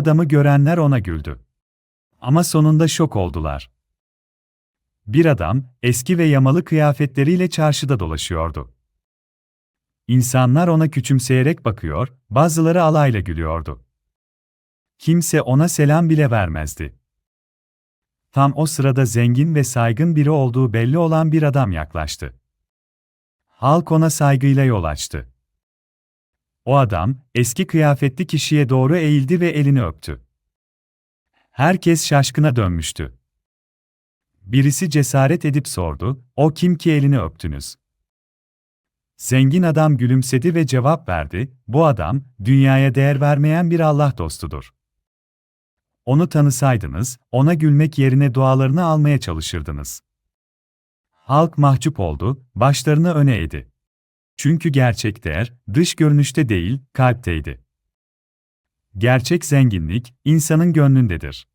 Adamı görenler ona güldü. Ama sonunda şok oldular. Bir adam, eski ve yamalı kıyafetleriyle çarşıda dolaşıyordu. İnsanlar ona küçümseyerek bakıyor, bazıları alayla gülüyordu. Kimse ona selam bile vermezdi. Tam o sırada zengin ve saygın biri olduğu belli olan bir adam yaklaştı. Halk ona saygıyla yol açtı. O adam, eski kıyafetli kişiye doğru eğildi ve elini öptü. Herkes şaşkına dönmüştü. Birisi cesaret edip sordu, o kim ki elini öptünüz? Zengin adam gülümsedi ve cevap verdi, bu adam, dünyaya değer vermeyen bir Allah dostudur. Onu tanısaydınız, ona gülmek yerine dualarını almaya çalışırdınız. Halk mahcup oldu, başlarını öne eğdi. Çünkü gerçek değer, dış görünüşte değil, kalpteydi. Gerçek zenginlik, insanın gönlündedir.